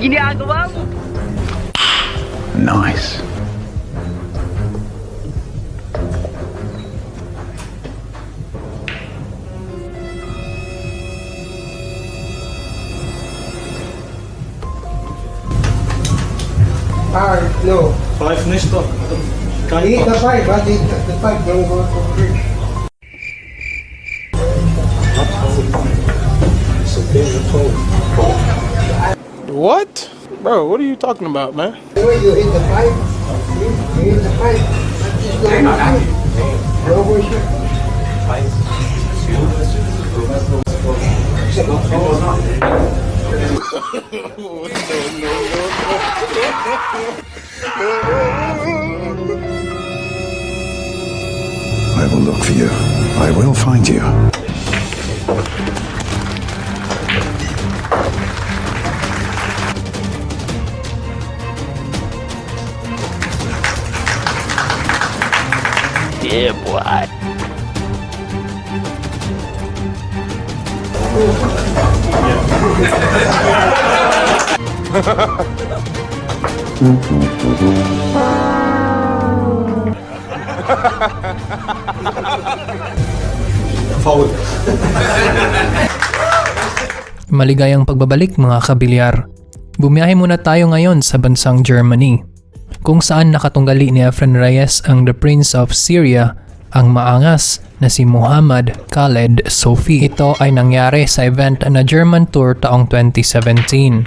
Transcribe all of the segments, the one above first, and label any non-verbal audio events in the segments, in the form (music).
Ginagawa mo. Nice. Ah, no. Five next stop. The five, but eight the five, then go to three. It's okay, it's. What? Bro, what are you talking about, man? The you hit the five, you you hit the five. Just go for free. Go for sure. I will look for you. I will find you. Yeah, boy. Foul. Maligayang pagbabalik mga kabilyar. Bumiyahe muna tayo ngayon sa bansang Germany, kung saan nakatunggali ni Efren Reyes ang The Prince of Syria, ang maangas na si Muhammad Khaled Sofi. Ito ay nangyari sa event na German Tour taong 2017.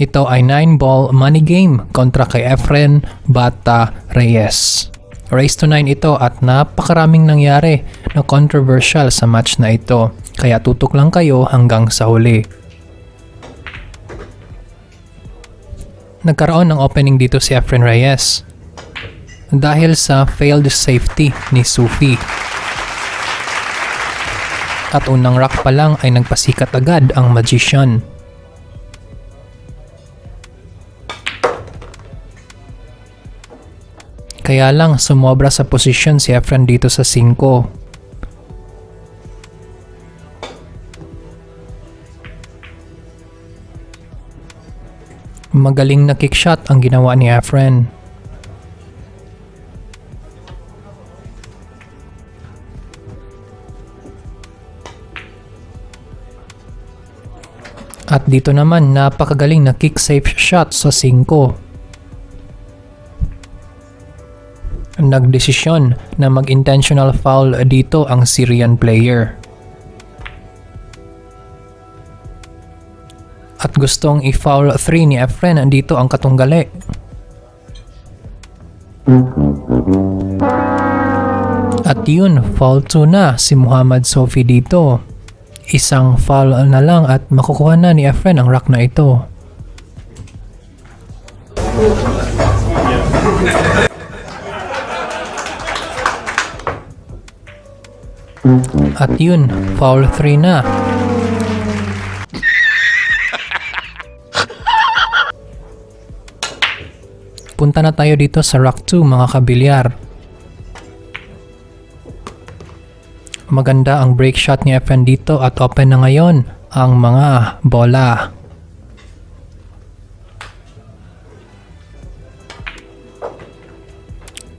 Ito ay 9-ball money game kontra kay Efren Bata Reyes. Race to 9 ito at napakaraming nangyari na controversial sa match na ito. Kaya tutok lang kayo hanggang sa huli. Nagkaroon ng opening dito si Efren Reyes dahil sa failed safety ni Sufi. At unang rock pa lang ay nagpasikat agad ang magician. Kaya lang sumobra sa posisyon si Efren dito sa 5. Magaling na kickshot ang ginawa ni Efren. At dito naman napakagaling na kick safe shot sa 5. nagdesisyon na mag-intentional foul dito ang Syrian player. At gustong i-foul 3 ni Efren dito ang katunggali. At yun, foul 2 na si Muhammad Sofi dito. Isang foul na lang at makukuha na ni Efren ang rock na ito. At yun, foul 3 na. Punta na tayo dito sa Rock 2 mga kabilyar. Maganda ang break shot ni FN dito at open na ngayon ang mga bola.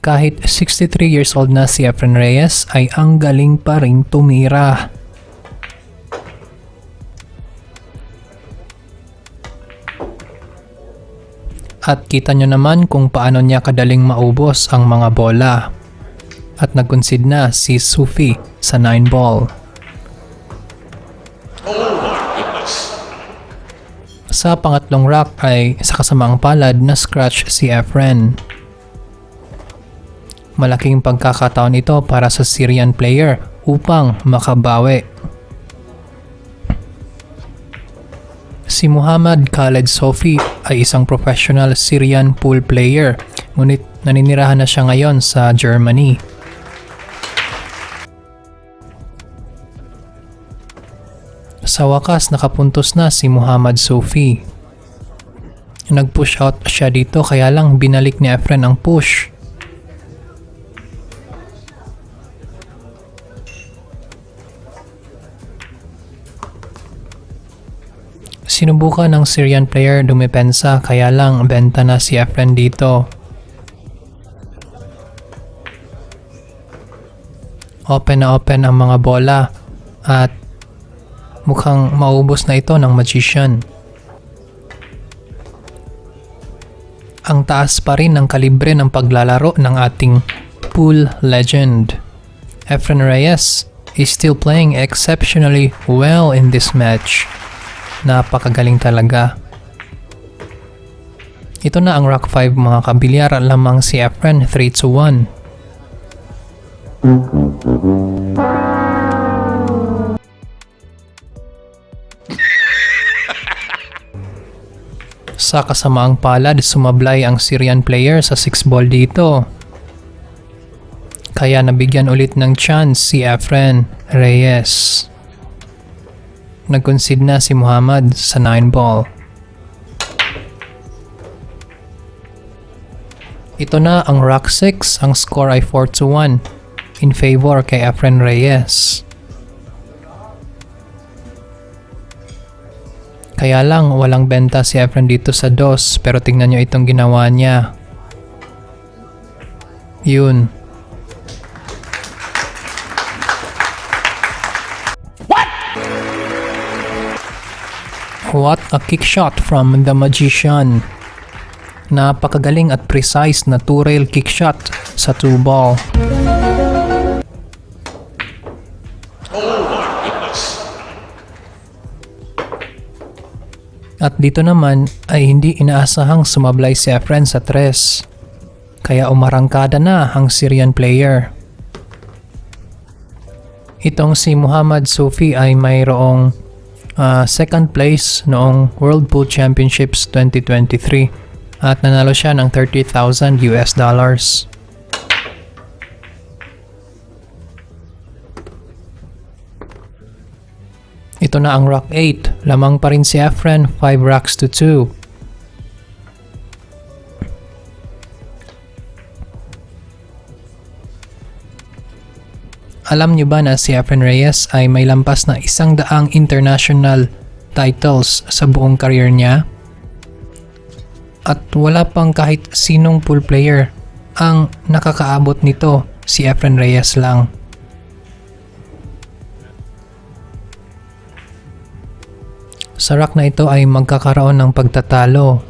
Kahit 63 years old na si Efren Reyes ay ang galing pa rin tumira. At kita nyo naman kung paano niya kadaling maubos ang mga bola. At nag-concede na si Sufi sa 9 ball. Sa pangatlong rock ay sa kasamaang palad na scratch si Efren. Malaking pagkakataon ito para sa Syrian player upang makabawi. Si Muhammad Khaled Sofi ay isang professional Syrian pool player ngunit naninirahan na siya ngayon sa Germany. Sa wakas nakapuntos na si Muhammad Sofi. Nag-push out siya dito kaya lang binalik ni Efren ang push. Sinubukan ng Syrian player dumepensa kaya lang benta na si Efren dito. Open na open ang mga bola at mukhang maubos na ito ng magician. Ang taas pa rin ng kalibre ng paglalaro ng ating pool legend. Efren Reyes is still playing exceptionally well in this match. Napakagaling talaga. Ito na ang Rock 5 mga kabilyar lamang si Efren 3 to 1. Sa kasamaang palad, sumablay ang Syrian player sa 6 ball dito. Kaya nabigyan ulit ng chance si Efren Reyes. Nag-concede na si Muhammad sa 9 ball. Ito na ang Rock 6, ang score ay 4 to 1 in favor kay Efren Reyes. Kaya lang walang benta si Efren dito sa DOS pero tingnan nyo itong ginawa niya. Yun. What a kick shot from the magician. Napakagaling at precise na two-rail kick shot sa two ball. At dito naman ay hindi inaasahang sumablay si Efren sa tres. Kaya umarangkada na ang Syrian player. Itong si Muhammad Sufi ay mayroong ah, second place noong World Pool Championships 2023 at nanalo siya ng 30,000 US dollars. Ito na ang Rock 8. Lamang pa rin si Efren, 5 rocks to 2. Alam niyo ba na si Efren Reyes ay may lampas na isang daang international titles sa buong career niya? At wala pang kahit sinong pool player ang nakakaabot nito si Efren Reyes lang. Sa rock na ito ay magkakaroon ng pagtatalo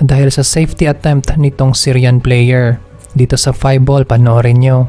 dahil sa safety attempt nitong Syrian player. Dito sa 5 ball, panoorin nyo.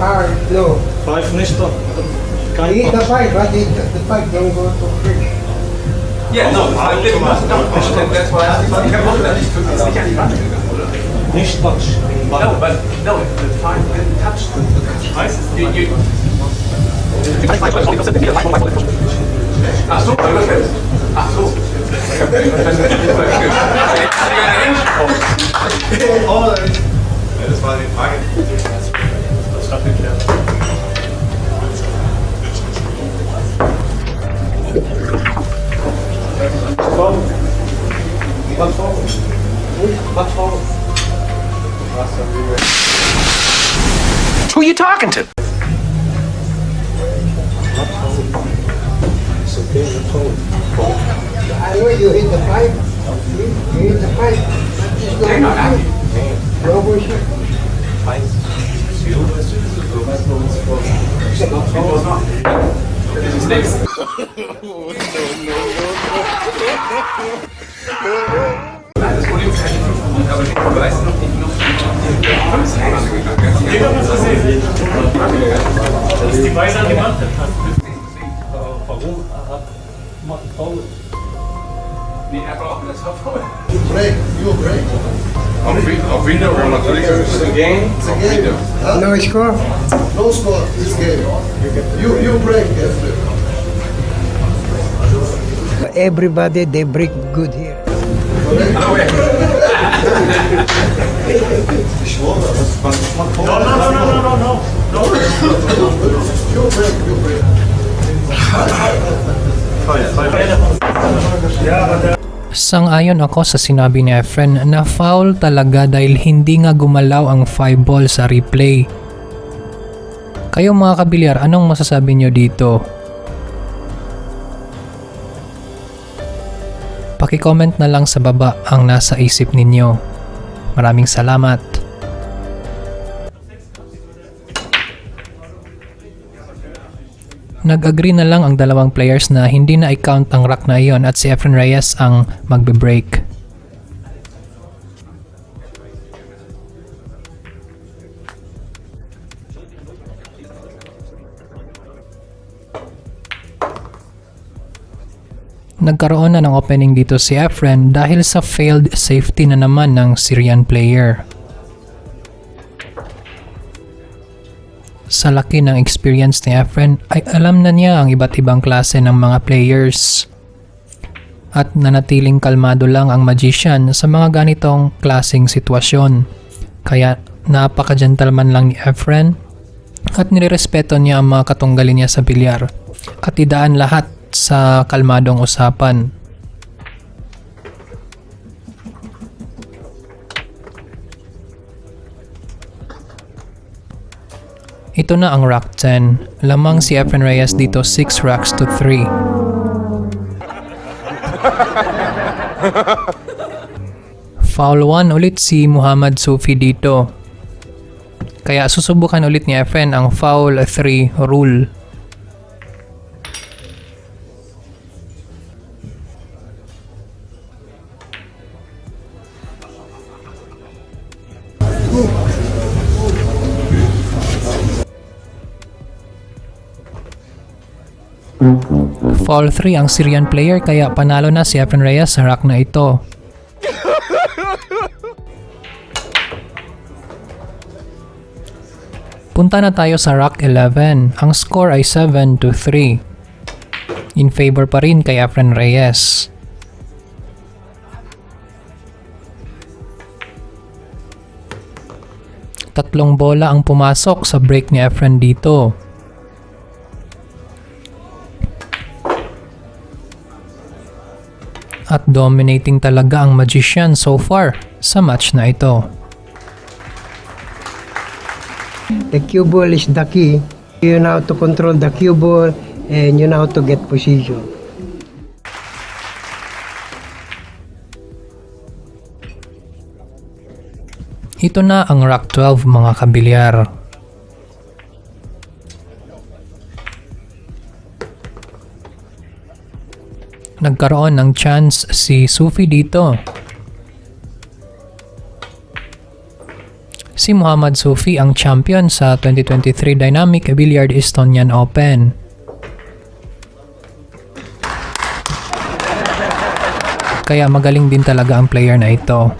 are no. Five Nestor. Eat the five, right? Eat the, the five, don't go to three. Yeah, no, I live in That's why I can't that ich cook. It's nicht an die Wand gegangen, oder? Nicht touch. No, but no, the five didn't touch the, the rice. You, you, Ach so, Ach so. (laughs) Das war die Frage. Dat gaat geklärt. What for? What for? Who you talking to? I know you hit the five. You you hit the five. But it's not good. No Das ist nichts. Das ist das sehen. Das ist die Weise an die Wand Warum? Macht Paul. Nee, er braucht das Verfolg. Break, you break. Auf Window, natürlich. It's a game. It's game. No, ich komme. No score this game. You, you break after. Everybody, they break good here. You break, you break. Sang-ayon ako sa sinabi ni Efren na foul talaga dahil hindi nga gumalaw ang 5 ball sa replay. Kayo mga kabilyar, anong masasabi nyo dito? Paki-comment na lang sa baba ang nasa isip ninyo. Maraming salamat. Nag-agree na lang ang dalawang players na hindi na i-count ang rack na iyon at si Efren Reyes ang magbe-break. Nagkaroon na ng opening dito si Efren dahil sa failed safety na naman ng Syrian player. Sa laki ng experience ni Efren ay alam na niya ang iba't ibang klase ng mga players. At nanatiling kalmado lang ang magician sa mga ganitong klaseng sitwasyon. Kaya napaka-gentleman lang ni Efren at nirerespeto niya ang mga katunggali niya sa bilyar at idaan lahat sa kalmadong usapan. Ito na ang rack 10. Lamang si Efren Reyes dito 6 racks to 3. (laughs) Foul 1 ulit si Muhammad Sufi dito. Kaya susubukan ulit ni Efren ang foul 3 rule. Fall 3 ang Syrian player kaya panalo na si Efren Reyes sa rack na ito. Punta na tayo sa rack 11. Ang score ay 7 to 3. In favor pa rin kay Efren Reyes. Tatlong bola ang pumasok sa break ni Efren dito. At dominating talaga ang magician so far sa match na ito. The cue ball is the key. You know how to control the cue ball and you know how to get position. Ito na ang Rock 12 mga kabilyar. Nagkaroon ng chance si Sufi dito. Si Muhammad Sufi ang champion sa 2023 Dynamic Billiard Estonian Open. Kaya magaling din talaga ang player na ito.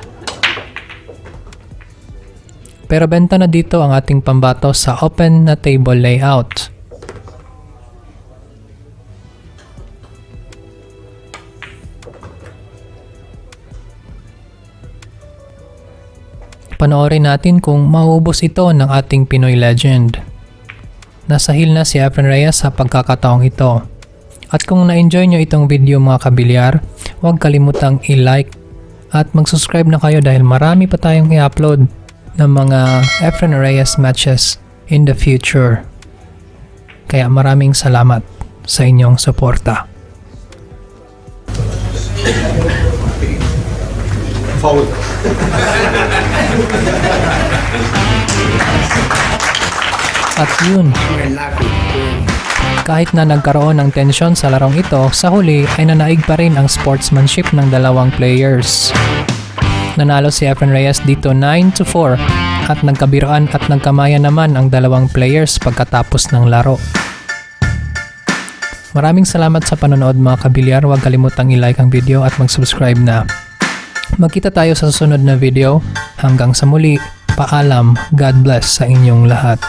Pero benta na dito ang ating pambato sa open na table layout. Panoorin natin kung maubos ito ng ating Pinoy legend. Nasa hill na si Efren Reyes sa pagkakataong ito. At kung na-enjoy nyo itong video mga kabilyar, huwag kalimutang i-like at mag-subscribe na kayo dahil marami pa tayong i-upload ng mga Efren Reyes matches in the future. Kaya maraming salamat sa inyong suporta. At yun, kahit na nagkaroon ng tensyon sa larong ito, sa huli ay nanaig pa rin ang sportsmanship ng dalawang players. Nanalo si Efren Reyes dito 9 to 4 at nagkabiraan at nagkamayan naman ang dalawang players pagkatapos ng laro. Maraming salamat sa panonood mga kabilyar. Huwag kalimutang i-like ang video at mag-subscribe na. Magkita tayo sa susunod na video. Hanggang sa muli, paalam, God bless sa inyong lahat.